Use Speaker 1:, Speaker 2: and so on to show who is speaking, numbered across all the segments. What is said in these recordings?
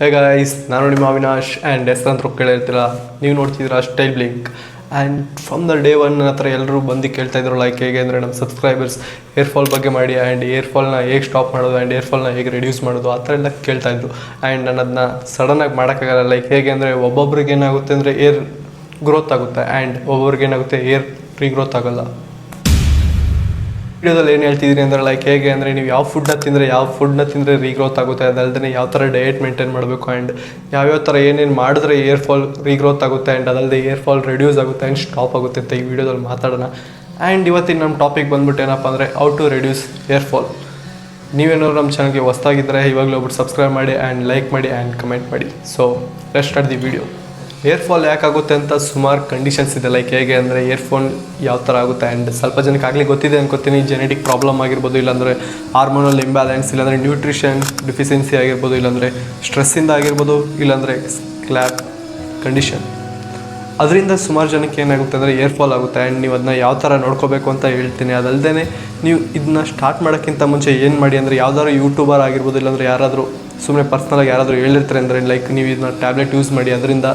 Speaker 1: Hey guys ನಾನು ನಿಮ್ಮ Avinash and ಹೆಸರಂತ ಕೇಳಿರ್ತೀರ? ನೀವು ನೋಡ್ತಿದ್ದೀರಾ style blink and from the day one ಹತ್ರ ಎಲ್ಲರೂ ಬಂದು ಕೇಳ್ತಾ ಇದ್ರು ಲೈಕ್ ಹೇಗೆ ಅಂದರೆ ನಮ್ಮ ಸಬ್ಸ್ಕ್ರೈಬರ್ಸ್ ಏರ್ ಫಾಲ್ ಬಗ್ಗೆ ಮಾಡಿ ಆ್ಯಂಡ್ ಏರ್ ಫಾಲ್ನ ಹೇಗೆ ಸ್ಟಾಪ್ ಮಾಡೋದು ಆ್ಯಂಡ್ ಏರ್ ಫಾಲ್ನ ಹೇಗೆ ರಿಡ್ಯೂಸ್ ಮಾಡೋದು, ಆ ಥರ ಎಲ್ಲ ಕೇಳ್ತಾ ಇದ್ರು. ಆ್ಯಂಡ್ ನಾನು ಅದನ್ನ ಸಡನ್ನಾಗಿ ಮಾಡೋಕ್ಕಾಗಲ್ಲ ಲೈಕ್ ಹೇಗೆ ಅಂದರೆ ಒಬ್ಬೊಬ್ರಿಗೆ ಏನಾಗುತ್ತೆ ಅಂದರೆ ಏರ್ ಗ್ರೋತ್ ಆಗುತ್ತೆ ಆ್ಯಂಡ್ ಒಬ್ಬೊಬ್ರಿಗೆ ಏನಾಗುತ್ತೆ ಏರ್ ರೀಗ್ರೋತ್ ಆಗಲ್ಲ. ವಿಡಿಯೋದಲ್ಲಿ ಏನು ಹೇಳ್ತಿದ್ದೀನಿ ಅಂದರೆ ಲೈಕ್ ಹೇಗೆ ಅಂದರೆ, ನೀವು ಯಾವ ಫುಡ್ನ ತಿಂದರೆ, ಯಾವ ಫುಡ್ನ ತಿಂದರೆ ರೀಗ್ರೋತ್ ಆಗುತ್ತೆ ಅದಲ್ಲದೆ ಯಾವ ಥರ ಡಯಟ್ ಮೇಂಟೈನ್ ಮಾಡಬೇಕು ಆ್ಯಂಡ್ ಯಾವ್ಯಾವ ಥರ ಏನೇನು ಮಾಡಿದ್ರೆ ಏರ್ ಫಾಲ್ ರೀಗ್ರೋತ್ ಆಗುತ್ತೆ ಆ್ಯಂಡ್ ಅದಲ್ಲದೆ ಏರ್ ಫಾಲ್ ರೆಡ್ಯೂಸ್ ಆಗುತ್ತೆ ಆ್ಯಂಡ್ ಸ್ಟಾಪ್ ಆಗುತ್ತೆ ಅಂತ ಈ ವಿಡಿಯೋದಲ್ಲಿ ಮಾತಾಡೋಣ. ಆ್ಯಂಡ್ ಇವತ್ತಿನ ನಮ್ಮ ಟಾಪಿಕ್ ಬಂದ್ಬಿಟ್ಟು ಏನಪ್ಪ ಅಂದರೆ ಔ ಟು ರೆಡ್ಯೂಸ್ ಏರ್ ಫಾಲ್ ನೀವೇನಾದ್ರು ನಮ್ಮ ಚಾನಲ್ಗೆ ಹೊಸ್ದಾಗಿದ್ದರೆ ಇವಾಗಲೂ ಒಬ್ಬರು ಸಬ್ಸ್ಕ್ರೈಬ್ ಮಾಡಿ ಆ್ಯಂಡ್ ಲೈಕ್ ಮಾಡಿ ಆ್ಯಂಡ್ ಕಮೆಂಟ್ ಮಾಡಿ. So rest start the video hair fall ಯಾಕಾಗುತ್ತೆ ಅಂತ ಸುಮಾರು ಕಂಡೀಷನ್ಸ್ ಇದೆ. ಲೈಕ್ ಹೇಗೆ ಅಂದರೆ ಏರ್ಫೋನ್ ಯಾವ ಥರ ಆಗುತ್ತೆ ಆ್ಯಂಡ್ ಸ್ವಲ್ಪ ಜನಕ್ಕೆ ಆಗಲಿ ಗೊತ್ತಿದೆ ಅನ್ಕೋತೀನಿ. ಜೆನೆಟಿಕ್ ಪ್ರಾಬ್ಲಮ್ ಆಗಿರ್ಬೋದು, ಇಲ್ಲಾಂದರೆ ಹಾರ್ಮೋನಲ್ ಇಂಬ್ಯಾಲೆನ್ಸ್ ಇಲ್ಲಾಂದರೆ ನ್ಯೂಟ್ರಿಷನ್ ಡಿಫಿಷಿಯನ್ಸಿ ಆಗಿರ್ಬೋದು, ಇಲ್ಲಾಂದರೆ ಸ್ಟ್ರೆಸ್ಸಿಂದ ಆಗಿರ್ಬೋದು, ಇಲ್ಲಾಂದರೆ ಕ್ಲ್ಯಾಬ್ ಕಂಡೀಷನ್ ಅದರಿಂದ ಸುಮಾರು ಜನಕ್ಕೆ ಏನಾಗುತ್ತೆ ಅಂದರೆ ಏರ್ ಫಾಲ್ ಆಗುತ್ತೆ. ಆ್ಯಂಡ್ ನೀವು ಅದನ್ನ ಯಾವ ಥರ ನೋಡ್ಕೋಬೇಕು ಅಂತ ಹೇಳ್ತೀನಿ. ಅದಲ್ಲದೆ ನೀವು ಇದನ್ನ ಸ್ಟಾರ್ಟ್ ಮಾಡೋಕ್ಕಿಂತ ಮುಂಚೆ ಏನು ಮಾಡಿ ಅಂದರೆ ಯಾವ್ದಾದ್ರು ಯೂಟ್ಯೂಬರ್ ಆಗಿರ್ಬೋದು, ಇಲ್ಲಾಂದರೆ ಯಾರಾದರೂ ಸುಮ್ಮನೆ ಪರ್ಸ್ನಲಾಗಿ ಯಾರಾದರೂ ಹೇಳಿರ್ತಾರೆ ಅಂದರೆ ಲೈಕ್ ನೀವು ಇದನ್ನ ಟ್ಯಾಬ್ಲೆಟ್ ಯೂಸ್ ಮಾಡಿ, ಅದರಿಂದ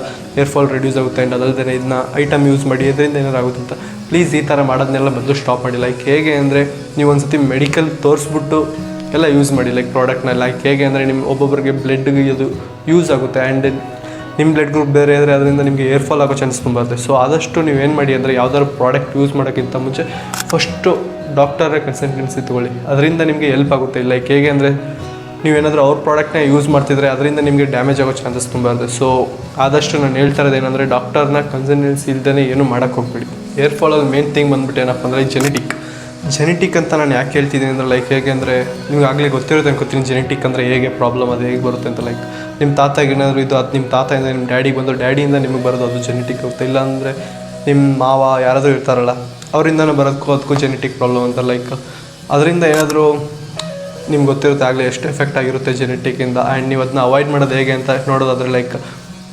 Speaker 1: ಏರ್ ಫಾಲ್ ರಿಡ್ಯೂಸ್ ಆಗುತ್ತೆ ಆ್ಯಂಡ್ ಅದಲ್ಲದೆ ಇದನ್ನ ಐಟಮ್ ಯೂಸ್ ಮಾಡಿ, ಇದರಿಂದ ಏನಾರು ಆಗುತ್ತೆ ಅಂತ. ಪ್ಲೀಸ್ ಈ ಥರ ಮಾಡೋದನ್ನೆಲ್ಲ ಮೊದಲು ಸ್ಟಾಪ್ ಮಾಡಿ. ಲೈಕ್ ಹೇಗೆ ಅಂದರೆ, ನೀವು ಒಂದ್ಸತಿ ಮೆಡಿಕಲ್ ತೋರಿಸ್ಬಿಟ್ಟು ಎಲ್ಲ ಯೂಸ್ ಮಾಡಿ ಲೈಕ್ ಪ್ರಾಡಕ್ಟ್ನ ಲೈಕ್ ಹೇಗೆ ಅಂದರೆ ನಿಮ್ಮ ಒಬ್ಬೊಬ್ಬರಿಗೆ ಬ್ಲಡ್ಗೆ ಅದು ಯೂಸ್ ಆಗುತ್ತೆ ಆ್ಯಂಡ್ ನಿಮ್ಮ ಬ್ಲಡ್ ಗ್ರೂಪ್ ಬೇರೆ ಇದ್ದರೆ ಅದರಿಂದ ನಿಮಗೆ ಏರ್ ಫಾಲ್ ಆಗೋ ಚಾನ್ಸ್ ತುಂಬ ಬರುತ್ತೆ ಸೊ ಆದಷ್ಟು ನೀವು ಏನು ಮಾಡಿ ಅಂದರೆ, ಯಾವ್ದಾದ್ರು ಪ್ರಾಡಕ್ಟ್ ಯೂಸ್ ಮಾಡೋಕ್ಕಿಂತ ಮುಂಚೆ ಫಸ್ಟು ಡಾಕ್ಟರ್ ಕನ್ಸಲ್ಟೆನ್ಸಿ ತೊಗೊಳ್ಳಿ. ಅದರಿಂದ ನಿಮಗೆ ಹೆಲ್ಪ್ ಆಗುತ್ತೆ. ಲೈಕ್ ಹೇಗೆ ಅಂದರೆ ನೀವೇನಾದರೂ ಅವ್ರ ಪ್ರಾಡಕ್ಟ್ನ ಯೂಸ್ ಮಾಡ್ತಿದ್ರೆ ಅದರಿಂದ ನಿಮಗೆ ಡ್ಯಾಮೇಜ್ ಆಗೋ ಚಾನ್ಸಸ್ ತುಂಬ ಇರುತ್ತೆ ಸೊ ಆದಷ್ಟು ನಾನು ಹೇಳ್ತಾ ಇರೋದು ಏನಂದರೆ ಡಾಕ್ಟರ್ನ ಕನ್ಸಲ್ಟೆನ್ಸಿ ಇಲ್ದೇ ಏನು ಮಾಡೋಕ್ಕೆ ಹೋಗ್ಬೇಡಿ. ಏರ್ ಫಾಲಲ್ಲಿ ಮೇನ್ ಥಿಂಗ್ ಬಂದ್ಬಿಟ್ಟು ಏನಪ್ಪ ಅಂದರೆ ಜೆನೆಟಿಕ್ ಜೆನೆಟಿಕ್ ಅಂತ ನಾನು ಯಾಕೆ ಹೇಳ್ತಿದ್ದೀನಿ ಅಂದರೆ ಲೈಕ್ ಹೇಗೆ ಅಂದರೆ ನಿಮ್ಗೆ ಆಗಲೇ ಗೊತ್ತಿರುತ್ತೆ ಅನ್ಕೋತೀನಿ ಜೆನೆಟಿಕ್ ಅಂದರೆ ಹೇಗೆ ಪ್ರಾಬ್ಲಮ್ ಅದು ಹೇಗೆ ಬರುತ್ತೆ ಅಂತ ಲೈಕ್ ನಿಮ್ಮ ತಾತಾಗ ಏನಾದರೂ ಇದು ಅದು ನಿಮ್ಮ ತಾತಯಿಂದ ನಿಮ್ಮ ಡ್ಯಾಡಿಗೆ ಬಂದು ಡ್ಯಾಡಿಯಿಂದ ನಿಮಗೆ ಬರೋದು ಅದು ಜೆನೆಟಿಕ್ ಆಗುತ್ತೆ. ಇಲ್ಲಾಂದರೆ ನಿಮ್ಮ ಮಾವ ಯಾರಾದರೂ ಇರ್ತಾರಲ್ಲ, ಅವರಿಂದನೂ ಬರೋದಕ್ಕೂ ಅದಕ್ಕೂ ಜೆನೆಟಿಕ್ ಪ್ರಾಬ್ಲಮ್ ಅಂತ ಲೈಕ್ ಅದರಿಂದ ಏನಾದರೂ ನಿಮ್ಗೆ ಗೊತ್ತಿರುತ್ತೆ ಆಗಲೇ ಎಷ್ಟು ಎಫೆಕ್ಟ್ ಆಗಿರುತ್ತೆ ಜೆನೆಟಿಕ್ಕಿಂದ ಆ್ಯಂಡ್ ನೀವು ಅದನ್ನ ಅವಾಯ್ಡ್ ಮಾಡೋದು ಹೇಗೆ ಅಂತ ನೋಡೋದಾದ್ರೆ ಲೈಕ್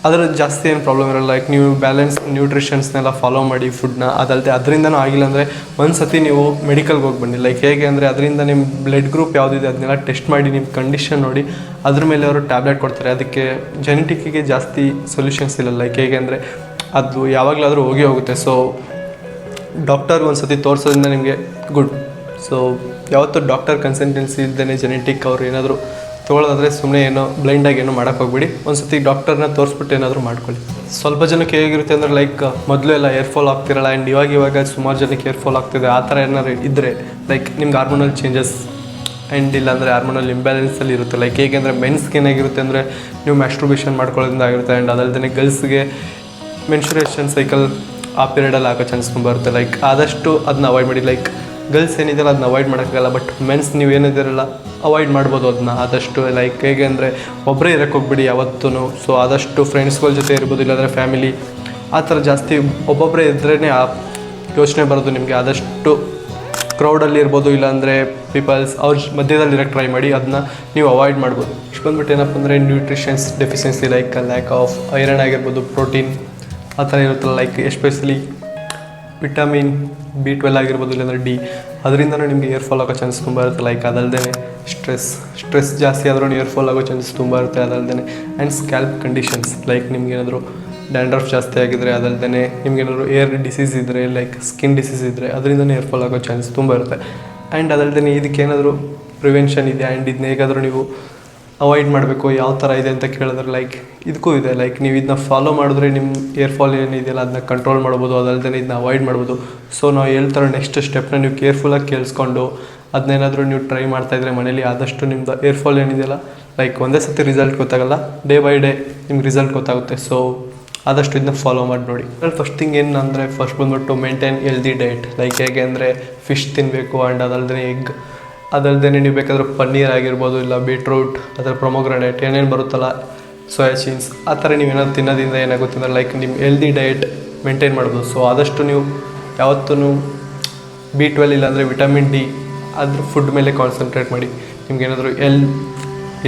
Speaker 1: ಅದರ ಜಾಸ್ತಿ ಏನು ಪ್ರಾಬ್ಲಮ್ ಇರಲ್ಲ. ಲೈಕ್ ನೀವು ಬ್ಯಾಲೆನ್ಸ್ ನ್ಯೂಟ್ರಿಷನ್ಸ್ನೆಲ್ಲ ಫಾಲೋ ಮಾಡಿ ಫುಡ್ನ ಅದಲ್ಲದೆ ಅದರಿಂದನೂ ಆಗಿಲ್ಲ ಅಂದರೆ ಒಂದು ಸತಿ ನೀವು ಮೆಡಿಕಲ್ಗೆ ಹೋಗಿ ಬನ್ನಿ ಲೈಕ್ ಹೇಗೆ ಅಂದರೆ ಅದರಿಂದ ನಿಮ್ಮ ಬ್ಲಡ್ ಗ್ರೂಪ್ ಯಾವುದಿದೆ ಅದನ್ನೆಲ್ಲ ಟೆಸ್ಟ್ ಮಾಡಿ ನಿಮ್ಮ ಕಂಡೀಷನ್ ನೋಡಿ, ಅದ್ರ ಮೇಲೆ ಅವರು ಟ್ಯಾಬ್ಲೆಟ್ ಕೊಡ್ತಾರೆ. ಅದಕ್ಕೆ ಜೆನೆಟಿಕ್ಕಿಗೆ ಜಾಸ್ತಿ ಸೊಲ್ಯೂಷನ್ಸ್ ಇಲ್ಲ. ಲೈಕ್ ಹೇಗೆ ಅಂದರೆ ಅದು ಯಾವಾಗಲಾದರೂ ಹೋಗಿ ಹೋಗುತ್ತೆ. ಸೊ ಡಾಕ್ಟರ್ಗೆ ಒಂದು ಸತಿ ತೋರಿಸೋದ್ರಿಂದ ನಿಮಗೆ ಗುಡ್ ಸೊ ಯಾವತ್ತೂ ಡಾಕ್ಟರ್ ಕನ್ಸಲ್ಟೆನ್ಸಿ ಇಲ್ದೇ ಜೆನೆಟಿಕ್ ಅವ್ರು ಏನಾದರೂ ತೊಗೊಳೋದಾದರೆ ಸುಮ್ಮನೆ ಏನೋ ಬ್ಲೈಂಡಾಗಿ ಏನೋ ಮಾಡೋಕೆ ಹೋಗ್ಬಿಡಿ. ಒಂದು ಸತಿ ಡಾಕ್ಟರ್ನ ತೋರಿಸ್ಬಿಟ್ಟು ಏನಾದರೂ ಮಾಡ್ಕೊಳ್ಳಿ. ಸ್ವಲ್ಪ ಜನಕ್ಕೆ ಹೇಗಿರುತ್ತೆ ಅಂದರೆ ಲೈಕ್ ಮೊದಲು ಎಲ್ಲ ಏರ್ ಫಾಲ್ ಆಗ್ತಿರಲ್ಲ ಆ್ಯಂಡ್ ಇವಾಗ ಇವಾಗ ಸುಮಾರು ಜನಕ್ಕೆ ಏರ್ ಫಾಲ್ ಆಗ್ತಿದೆ. ಆ ಥರ ಏನಾದ್ರು ಇದ್ದರೆ ಲೈಕ್ ನಿಮ್ಗೆ ಹಾರ್ಮೋನಲ್ ಚೇಂಜಸ್ ಆ್ಯಂಡ್ ಇಲ್ಲಾಂದರೆ ಹಾರ್ಮೋನಲ್ ಇಂಬ್ಯಾಲೆನ್ಸಲ್ಲಿ ಇರುತ್ತೆ. ಲೈಕ್ ಹೇಗೆ ಅಂದರೆ ಮೆನ್ಸ್ಗೆ ಏನಾಗಿರುತ್ತೆ ಅಂದರೆ ನೀವು ಮ್ಯಾಸ್ಟ್ರುಬೇಷನ್ ಮಾಡ್ಕೊಳ್ಳೋದ್ರಿಂದ ಆಗಿರುತ್ತೆ ಆ್ಯಂಡ್ ಅದಲ್ಲದೆ ಗರ್ಲ್ಸ್ಗೆ ಮೆನ್ಸುರೇಷನ್ ಸೈಕಲ್ ಆ ಪೀರಿಯಡಲ್ಲಿ ಆಗೋ ಚಾನ್ಸ್ ತುಂಬ ಬರುತ್ತೆ ಲೈಕ್ ಆದಷ್ಟು ಅದನ್ನ ಅವಾಯ್ಡ್ ಮಾಡಿ. ಲೈಕ್ ಗರ್ಲ್ಸ್ ಏನಿದೆಯಲ್ಲ ಅದನ್ನ ಅವಾಯ್ಡ್ ಮಾಡೋಕ್ಕಾಗಲ್ಲ ಬಟ್ ಮೆನ್ಸ್ ನೀವು ಏನಿದ್ದೀರಲ್ಲ ಅವಾಯ್ಡ್ ಮಾಡ್ಬೋದು ಅದನ್ನ. ಆದಷ್ಟು ಲೈಕ್ ಹೇಗೆ ಅಂದರೆ ಒಬ್ಬರೇ ಇರೋಕ್ಕೆ ಹೋಗ್ಬಿಡಿ ಯಾವತ್ತೂ ಸೊ ಆದಷ್ಟು ಫ್ರೆಂಡ್ಸ್ಗಳ ಜೊತೆ ಇರ್ಬೋದು, ಇಲ್ಲಾಂದರೆ ಫ್ಯಾಮಿಲಿ ಆ ಥರ ಜಾಸ್ತಿ ಒಬ್ಬೊಬ್ಬರೇ ಇದ್ರೇ ಆ ಯೋಚನೆ ಬರೋದು ನಿಮಗೆ. ಆದಷ್ಟು ಕ್ರೌಡಲ್ಲಿ ಇರ್ಬೋದು, ಇಲ್ಲಾಂದರೆ ಪೀಪಲ್ಸ್ ಅವ್ರ ಮಧ್ಯದಲ್ಲಿ ಇರೋಕ್ಕೆ ಟ್ರೈ ಮಾಡಿ ಅದನ್ನ ನೀವು ಅವಾಯ್ಡ್ ಮಾಡ್ಬೋದು. ಇಷ್ಟು ಬಂದ್ಬಿಟ್ಟು ಏನಪ್ಪ ಅಂದರೆ nutritions deficiency like lack of iron ಆಗಿರ್ಬೋದು ಪ್ರೋಟೀನ್ ಆ ಥರ ಇರುತ್ತಲ್ಲ like especially vitamin B twelve ಆಗಿರ್ಬೋದು, ಇಲ್ಲಾಂದರೆ ಡಿ. ಅದರಿಂದನೂ ನಿಮಗೆ ಏರ್ ಫಾಲ್ ಆಗೋ ಚಾನ್ಸ್ ತುಂಬ ಇರುತ್ತೆ. ಲೈಕ್ ಅದಲ್ಲದೆ ಸ್ಟ್ರೆಸ್ ಸ್ಟ್ರೆಸ್ ಜಾಸ್ತಿ ಆದ್ರೂ ಏರ್ ಫಾಲ್ ಆಗೋ ಚಾನ್ಸ್ ತುಂಬ ಇರುತ್ತೆ ಅದಲ್ಲದೆ ಆ್ಯಂಡ್ ಸ್ಕ್ಯಾಲ್ಪ್ ಕಂಡೀಷನ್ಸ್ ಲೈಕ್ ನಿಮಗೇನಾದರೂ ಡ್ಯಾಂಡ್ರಫ್ ಜಾಸ್ತಿ ಆಗಿದ್ರೆ ಅದಲ್ಲದೆ ನಿಮಗೇನಾದರೂ ಏರ್ ಡಿಸೀಸ್ ಇದ್ದರೆ ಲೈಕ್ ಸ್ಕಿನ್ ಡಿಸೀಸ್ ಇದ್ದರೆ ಅದರಿಂದನೇ ಏರ್ ಫಾಲ್ ಆಗೋ ಚಾನ್ಸ್ ತುಂಬ ಇರುತ್ತೆ. ಆ್ಯಂಡ್ ಅದಲ್ಲದೆ ಇದಕ್ಕೇನಾದರೂ ಪ್ರಿವೆನ್ಷನ್ ಇದೆ ಆ್ಯಂಡ್ ಇದನ್ನ ಹೇಗಾದರೂ ನೀವು ಅವಾಯ್ಡ್ ಮಾಡಬೇಕು, ಯಾವ ಥರ ಇದೆ ಅಂತ ಕೇಳಿದ್ರೆ ಲೈಕ್ ಇದಕ್ಕೂ ಇದೆ. ಲೈಕ್ ನೀವು ಇದನ್ನ ಫಾಲೋ ಮಾಡಿದ್ರೆ ನಿಮ್ಮ ಏರ್ ಫಾಲ್ ಏನಿದೆಯಲ್ಲ ಅದನ್ನ ಕಂಟ್ರೋಲ್ ಮಾಡ್ಬೋದು ಅದಲ್ಲದೆ ಇದನ್ನ ಅವಾಯ್ಡ್ ಮಾಡ್ಬೋದು. ಸೊ ನಾವು ಹೇಳ್ತಾರೋ ನೆಕ್ಸ್ಟ್ ಸ್ಟೆಪ್ನ ನೀವು ಕೇರ್ಫುಲ್ಲಾಗಿ ಕೇಳಿಸ್ಕೊಂಡು ಅದನ್ನೇನಾದರೂ ನೀವು ಟ್ರೈ ಮಾಡ್ತಾಯಿದ್ರೆ ಮನೇಲಿ ಆದಷ್ಟು ನಿಮ್ಮದು ಏರ್ ಫಾಲ್ ಏನಿದೆಯಲ್ಲ ಲೈಕ್ ಒಂದೇ ಸತಿ ರಿಸಲ್ಟ್ ಗೊತ್ತಾಗಲ್ಲ ಡೇ ಬೈ ಡೇ ನಿಮ್ಗೆ ರಿಸಲ್ಟ್ ಗೊತ್ತಾಗುತ್ತೆ. ಸೊ ಆದಷ್ಟು ಇದನ್ನ ಫಾಲೋ ಮಾಡಿ ನೋಡಿ. ಫಸ್ಟ್ ಥಿಂಗ್ ಏನು ಅಂದರೆ ಫಸ್ಟ್ ಬಂದ್ಬಿಟ್ಟು ಮೇಂಟೈನ್ ಎಲ್ದಿ ಡಯಟ್ ಲೈಕ್ ಹೇಗೆ ಅಂದರೆ ಫಿಶ್ ತಿನ್ನಬೇಕು ಆ್ಯಂಡ್ ಅದಲ್ಲದೆ ಎಗ್ ಅದಲ್ಲದೆ ನೀವು ಬೇಕಾದರೂ ಪನ್ನೀರ್ ಆಗಿರ್ಬೋದು ಇಲ್ಲ ಬೀಟ್ರೂಟ್ ಅದರ ಪ್ರೊಮೊಗ್ರಾನೇಟ್ ಏನೇನು ಬರುತ್ತಲ್ಲ ಸೋಯಾ ಚೀನ್ಸ್ ಆ ಥರ ನೀವೇನಾದ್ರು ತಿನ್ನೋದ್ರಿಂದ ಏನಾಗುತ್ತೆ ಅಂದರೆ ಲೈಕ್ ನಿಮ್ಮ ಹೆಲ್ದಿ ಡಯಟ್ ಮೇಂಟೈನ್ ಮಾಡ್ಬೋದು. ಸೊ ಆದಷ್ಟು ನೀವು ಯಾವತ್ತೂ ಬಿ ಟ್ವೆಲ್ ಇಲ್ಲಾಂದರೆ ವಿಟಮಿನ್ ಡಿ ಅದ್ರ ಫುಡ್ ಮೇಲೆ ಕಾನ್ಸಂಟ್ರೇಟ್ ಮಾಡಿ. ನಿಮ್ಗೇನಾದರೂ ಎಲ್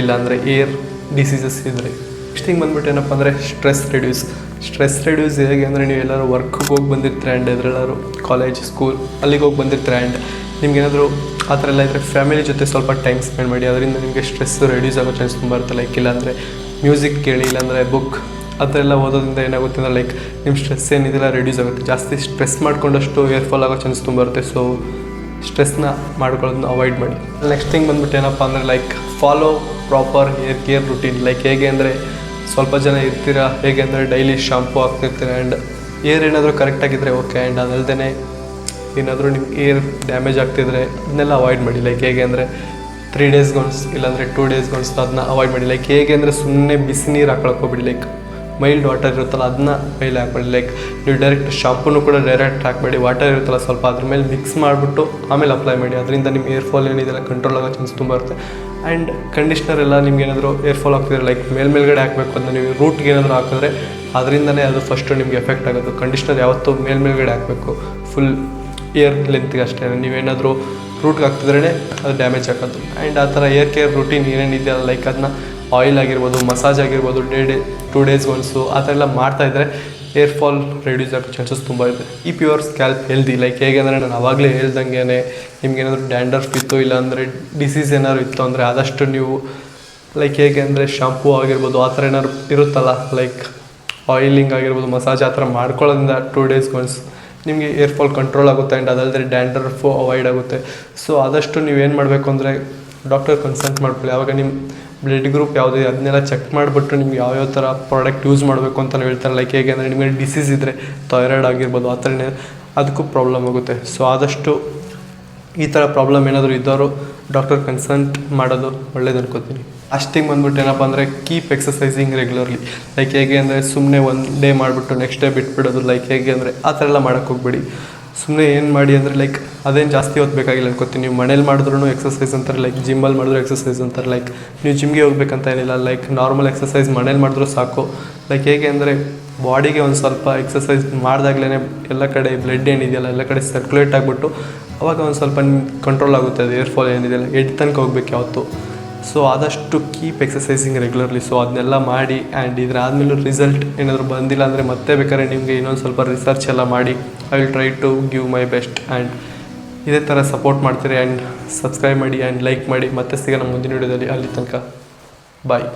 Speaker 1: ಇಲ್ಲಾಂದರೆ ಏರ್ ಡಿಸೀಸಸ್ ಇದ್ದರೆ ನೆಕ್ಸ್ಟ್ ಹಿಂಗೆ ಬಂದ್ಬಿಟ್ಟು ಏನಪ್ಪ ಅಂದರೆ ಸ್ಟ್ರೆಸ್ ರಿಡ್ಯೂಸ್ ಸ್ಟ್ರೆಸ್ ರಿಡ್ಯೂಸ್ ಹೇಗೆ ಅಂದರೆ ನೀವು ಎಲ್ಲರೂ ವರ್ಕ್ಗೆ ಹೋಗಿ ಬಂದಿರ್ತೀರ ಆ್ಯಂಡ್ ಎದ್ರೆಲ್ಲರೂ ಕಾಲೇಜ್ ಸ್ಕೂಲ್ ಅಲ್ಲಿಗೆ ಹೋಗಿ ಬಂದಿರ್ತೀರ ಆ್ಯಂಡ್ ನಿಮ್ಗೇನಾದರೂ ಆ ಥರ ಎಲ್ಲ ಇದ್ದರೆ ಫ್ಯಾಮಿಲಿ ಜೊತೆ ಸ್ವಲ್ಪ ಟೈಮ್ ಸ್ಪೆಂಡ್ ಮಾಡಿ, ಅದರಿಂದ ನಿಮಗೆ ಸ್ಟ್ರೆಸ್ ರೆಡ್ಯೂಸ್ ಆಗೋ ಚಾನ್ಸ್ ತುಂಬ ಇರುತ್ತೆ. ಲೈಕ್ ಇಲ್ಲಾಂದರೆ ಮ್ಯೂಸಿಕ್ ಕೇಳಿ, ಇಲ್ಲಾಂದರೆ ಬುಕ್ ಆ ಥರ ಎಲ್ಲ ಓದೋದ್ರಿಂದ ಏನಾಗುತ್ತೆ ಅಂದರೆ ಲೈಕ್ ನಿಮ್ಮ ಸ್ಟ್ರೆಸ್ ಏನಿದೆಲ್ಲ ರೆಡ್ಯೂಸ್ ಆಗುತ್ತೆ. ಜಾಸ್ತಿ ಸ್ಟ್ರೆಸ್ ಮಾಡ್ಕೊಂಡಷ್ಟು ಏರ್ ಫಾಲ್ ಆಗೋ ಚಾನ್ಸ್ ತುಂಬ ಇರುತ್ತೆ. ಸೊ ಸ್ಟ್ರೆಸ್ನ ಮಾಡ್ಕೊಳ್ಳೋದನ್ನ ಅವಾಯ್ಡ್ ಮಾಡಿ. ನೆಕ್ಸ್ಟ್ ಥಿಂಗ್ ಬಂದ್ಬಿಟ್ಟು ಏನಪ್ಪ ಅಂದರೆ like follow proper hair care routine like ಹೇಗೆ ಅಂದರೆ, ಸ್ವಲ್ಪ ಜನ ಇರ್ತೀರಾ, ಹೇಗೆ ಅಂದರೆ ಡೈಲಿ ಶಾಂಪೂ ಹಾಕ್ತಿರ್ತೀರ. ಆ್ಯಂಡ್ ಏರ್ ಏನಾದರೂ ಕರೆಕ್ಟಾಗಿದ್ದರೆ ಓಕೆ ಆ್ಯಂಡ್ ಅದಲ್ದೇ ಏನಾದರೂ ನಿಮ್ಗೆ ಏರ್ ಡ್ಯಾಮೇಜ್ ಆಗ್ತಿದ್ರೆ ಅದನ್ನೆಲ್ಲ ಅವಾಯ್ಡ್ ಮಾಡಿ. ಲೈಕ್ ಹೇಗೆ ಅಂದರೆ ತ್ರೀ ಡೇಸ್ಗೊನ್ಸ್ ಇಲ್ಲಾಂದರೆ ಟೂ ಡೇಸ್ಗೊನ್ಸ್ ಅದನ್ನ ಅವಾಯ್ಡ್ ಮಾಡಿ. ಲೈಕ್ ಹೇಗೆ ಅಂದರೆ ಸುಮ್ಮನೆ ಬಿಸಿ ನೀರು ಹಾಕೊಳಕ್ಕೆ ಹೋಗ್ಬಿಡಿ. ಲೈಕ್ ಮೈಲ್ಡ್ ವಾಟರ್ ಇರುತ್ತಲ್ಲ ಅದನ್ನ ಮೇಲೆ ಹಾಕ್ಬೇಡಿ. ಲೈಕ್ ನೀವು ಡೈರೆಕ್ಟ್ ಶಾಂಪೂನು ಕೂಡ ಡೈರೆಕ್ಟ್ ಹಾಕಬೇಡಿ ವಾಟರ್ ಇರುತ್ತಲ್ಲ ಸ್ವಲ್ಪ ಅದ್ರ ಮೇಲೆ ಮಿಕ್ಸ್ ಮಾಡಿಬಿಟ್ಟು ಆಮೇಲೆ ಅಪ್ಲೈ ಮಾಡಿ. ಅದರಿಂದ ನಿಮ್ಮ ಏರ್ ಫಾಲ್ ಏನಿದೆಲ್ಲ ಕಂಟ್ರೋಲ್ ಆಗೋ ಚಾನ್ಸ್ ತುಂಬ ಇರುತ್ತೆ. ಆ್ಯಂಡ್ ಕಂಡೀಷ್ನರ್ ಎಲ್ಲ ನಿಮ್ಗೆ ಏನಾದರೂ ಏರ್ ಫಾಲ್ ಆಗ್ತಿದ್ರೆ ಲೈಕ್ ಮೇಲ್ ಮೇಲ್ಗಡೆ ಹಾಕಬೇಕು. ಅಂತ ನೀವು ರೂಟ್ಗೆ ಏನಾದರೂ ಹಾಕಿದ್ರೆ ಅದರಿಂದನೇ ಅದು ಫಸ್ಟು ನಿಮಗೆ ಎಫೆಕ್ಟ್ ಆಗೋದು ಕಂಡೀಷ್ನರ್ ಯಾವತ್ತೂ ಮೇಲ್ಮೇಲ್ಗಡೆ ಹಾಕಬೇಕು. ಫುಲ್ ಇಯರ್ ಲೆಂತ್ಗೆ ಅಷ್ಟೇ. ನೀವೇನಾದರೂ ರೂಟ್ಗೆ ಹಾಕ್ತಿದ್ರೇ ಅದು ಡ್ಯಾಮೇಜ್ ಆಗೋದು. ಆ್ಯಂಡ್ ಆ ಥರ ಏರ್ ಕೇರ್ ರುಟೀನ್ ಏನೇನಿದೆಯಲ್ಲ ಲೈಕ್ ಅದನ್ನ ಆಯಿಲ್ ಆಗಿರ್ಬೋದು ಮಸಾಜ್ ಆಗಿರ್ಬೋದು day day two days once ಆ ಥರ ಎಲ್ಲ ಮಾಡ್ತಾಯಿದ್ರೆ ಏರ್ ಫಾಲ್ ರೆಡ್ಯೂಸ್ ಆಗೋ ಚಾನ್ಸಸ್ ತುಂಬ ಇದೆ. ಈ ಪ್ಯೂರ್ ಸ್ಕ್ಯಾಲ್ಪ್ ಹೆಲ್ದಿ ಲೈಕ್ ಹೇಗೆ ಅಂದರೆ ನಾನು ಆವಾಗಲೇ ಹೇಳ್ದಂಗೆ ನಿಮ್ಗೇನಾದರೂ ಡ್ಯಾಂಡರ್ಫ್ ಇತ್ತು ಇಲ್ಲಾಂದರೆ ಡಿಸೀಸ್ ಏನಾದ್ರು ಇತ್ತು ಅಂದರೆ ಆದಷ್ಟು ನೀವು ಲೈಕ್ ಹೇಗೆ ಅಂದರೆ ಶಾಂಪೂ ಆಗಿರ್ಬೋದು, ಆ ಥರ ಏನಾದ್ರು ಇರುತ್ತಲ್ಲ ಲೈಕ್ ಆಯಿಲಿಂಗ್ ಆಗಿರ್ಬೋದು ಮಸಾಜ್ ಆ ಥರ ಮಾಡ್ಕೊಳ್ಳೋದ್ರಿಂದ ಟೂ ಡೇಸ್ ಒನ್ಸ್ ನಿಮಗೆ ಏರ್ ಫಾಲ್ ಕಂಟ್ರೋಲ್ ಆಗುತ್ತೆ ಆ್ಯಂಡ್ ಅದಲ್ಲದೆ ಡ್ಯಾಂಡ್ರಫು ಅವಾಯ್ಡ್ ಆಗುತ್ತೆ. ಸೊ ಆದಷ್ಟು ನೀವೇನು ಮಾಡಬೇಕು ಅಂದರೆ ಡಾಕ್ಟರ್ ಕನ್ಸಲ್ಟ್ ಮಾಡ್ಕೊಳ್ಳಿ. ಆವಾಗ ನಿಮ್ಮ ಬ್ಲಡ್ ಗ್ರೂಪ್ ಯಾವುದೇ ಅದನ್ನೆಲ್ಲ ಚೆಕ್ ಮಾಡಿಬಿಟ್ಟು ನಿಮ್ಗೆ ಯಾವ್ಯಾವ ಥರ ಪ್ರಾಡಕ್ಟ್ ಯೂಸ್ ಮಾಡಬೇಕು ಅಂತ ಹೇಳ್ತಾರೆ. ಲೈಕ್ ಹೇಗೆ ಅಂದರೆ ನಿಮಗೆ ಡಿಸೀಸ್ ಇದ್ದರೆ ಥೈರಾಯ್ಡ್ ಆಗಿರ್ಬೋದು, ಆ ಥರನೇ ಅದಕ್ಕೂ ಪ್ರಾಬ್ಲಮ್ ಆಗುತ್ತೆ. ಸೊ ಆದಷ್ಟು ಈ ಥರ ಪ್ರಾಬ್ಲಮ್ ಏನಾದರೂ ಇದ್ದವರು ಡಾಕ್ಟರ್ ಕನ್ಸಲ್ಟ್ ಮಾಡೋದು ಒಳ್ಳೇದು ಅನ್ಕೋತೀನಿ. ಅಷ್ಟಿಗೆ ಬಂದ್ಬಿಟ್ಟು ಏನಪ್ಪ ಅಂದರೆ ಕೀಪ್ ಎಕ್ಸಸೈಸಿಂಗ್ ರೆಗ್ಯುಲರ್ಲಿ ಲೈಕ್ ಹೇಗೆ ಅಂದರೆ ಸುಮ್ಮನೆ ಒಂದು ಡೇ ಮಾಡಿಬಿಟ್ಟು ನೆಕ್ಸ್ಟ್ ಡೇ ಬಿಟ್ಬಿಡೋದು ಲೈಕ್ ಹೇಗೆ ಅಂದರೆ ಆ ಥರ ಎಲ್ಲ ಮಾಡೋಕ್ಕೆ ಹೋಗ್ಬೇಡಿ. ಸುಮ್ಮನೆ ಏನು ಮಾಡಿ ಅಂದರೆ ಲೈಕ್ ಅದೇನು ಜಾಸ್ತಿ ಓದಬೇಕಾಗಿಲ್ಲ ಬೇಕಾಗಿಲ್ಲ ಅನ್ಕೋತೀನಿ. ನೀವು ಮನೇಲಿ ಮಾಡಿದ್ರೂ ಎಕ್ಸಸೈಸ್ ಅಂತಾರೆ ಲೈಕ್ ಜಿಮ್ಮಲ್ಲಿ ಮಾಡಿದ್ರು ಎಕ್ಸಸೈಸ್ ಅಂತಾರೆ ಲೈಕ್ ನೀವು ಜಿಮ್ಗೆ ಹೋಗ್ಬೇಕಂತ ಏನಿಲ್ಲ ಲೈಕ್ ನಾರ್ಮಲ್ ಎಕ್ಸಸೈಸ್ ಮನೇಲಿ ಮಾಡಿದ್ರೂ ಸಾಕು. ಲೈಕ್ ಹೇಗೆ ಅಂದರೆ ಬಾಡಿಗೆ ಒಂದು ಸ್ವಲ್ಪ ಎಕ್ಸಸೈಸ್ ಮಾಡಿದಾಗ್ಲೇ ಎಲ್ಲ ಕಡೆ ಬ್ಲಡ್ ಏನಿದೆಯಲ್ಲ ಎಲ್ಲ ಕಡೆ ಸರ್ಕ್ಯುಲೇಟ್ ಆಗಿಬಿಟ್ಟು ಅವಾಗ ಒಂದು ಸ್ವಲ್ಪ ಕಂಟ್ರೋಲ್ ಆಗುತ್ತೆ, ಅದು ಏರ್ ಫಾಲ್ ಏನಿದೆಯಲ್ಲ ಎಡ್ ತನಕ ಹೋಗ್ಬೇಕು ಯಾವತ್ತು. ಸೊ ಆದಷ್ಟು ಕೀಪ್ ಎಕ್ಸಸೈಸಿಂಗ್ ರೆಗ್ಯುಲರ್ಲಿ ಸೊ ಅದನ್ನೆಲ್ಲ ಮಾಡಿ ಆ್ಯಂಡ್ ಇದ್ರ ಆದಮೇಲೂ ರಿಸಲ್ಟ್ ಏನಾದರೂ ಬಂದಿಲ್ಲ ಅಂದರೆ ಮತ್ತೆ ಬೇಕಾದ್ರೆ ನಿಮಗೆ ಇನ್ನೊಂದು ಸ್ವಲ್ಪ ರಿಸರ್ಚ್ ಎಲ್ಲ ಮಾಡಿ. I will try to give my best and ಇದೇ ಥರ ಸಪೋರ್ಟ್ ಮಾಡ್ತೀರಿ ಆ್ಯಂಡ್ ಸಬ್ಸ್ಕ್ರೈಬ್ ಮಾಡಿ ಆ್ಯಂಡ್ ಲೈಕ್ ಮಾಡಿ. ಮತ್ತೆ ಸಿಗೋಣ ಮುಂದಿನ ವಿಡಿಯೋದಲ್ಲಿ. ಅಲ್ಲಿ ತನಕ ಬಾಯ್